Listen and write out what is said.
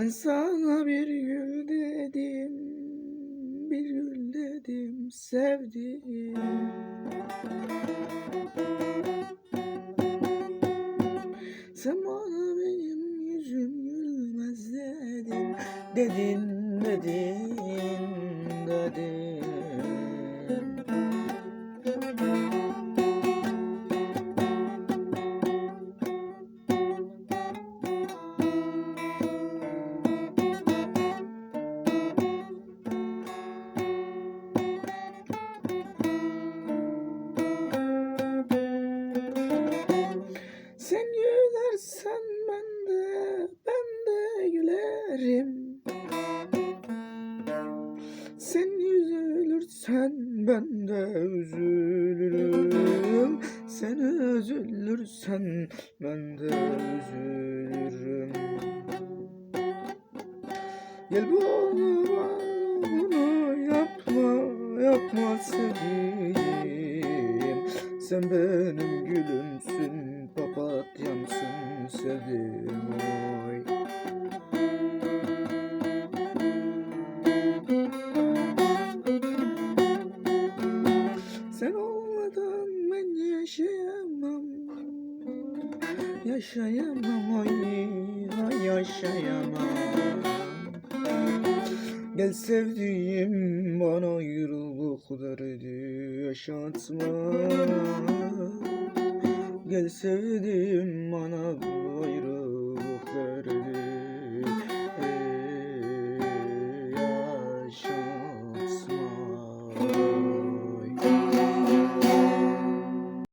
Ben sana bir gül dedim, bir gül dedim sevdiğim. Sen bana benim yüzüm gülmez dedin, dedin, dedin, dedin. Gülerim Sen üzülürsen ben de üzülürüm. Sen üzülürsen ben de üzülürüm. Gel bunu bunu yapma yapma sevdiğim. Sen benim gülümsün papatyamsın sevdiğim Yaşayamam oy ay yaşayamam. Gel sevdiğim bana ayrılık derdi yaşatma. Gel sevdiğim bana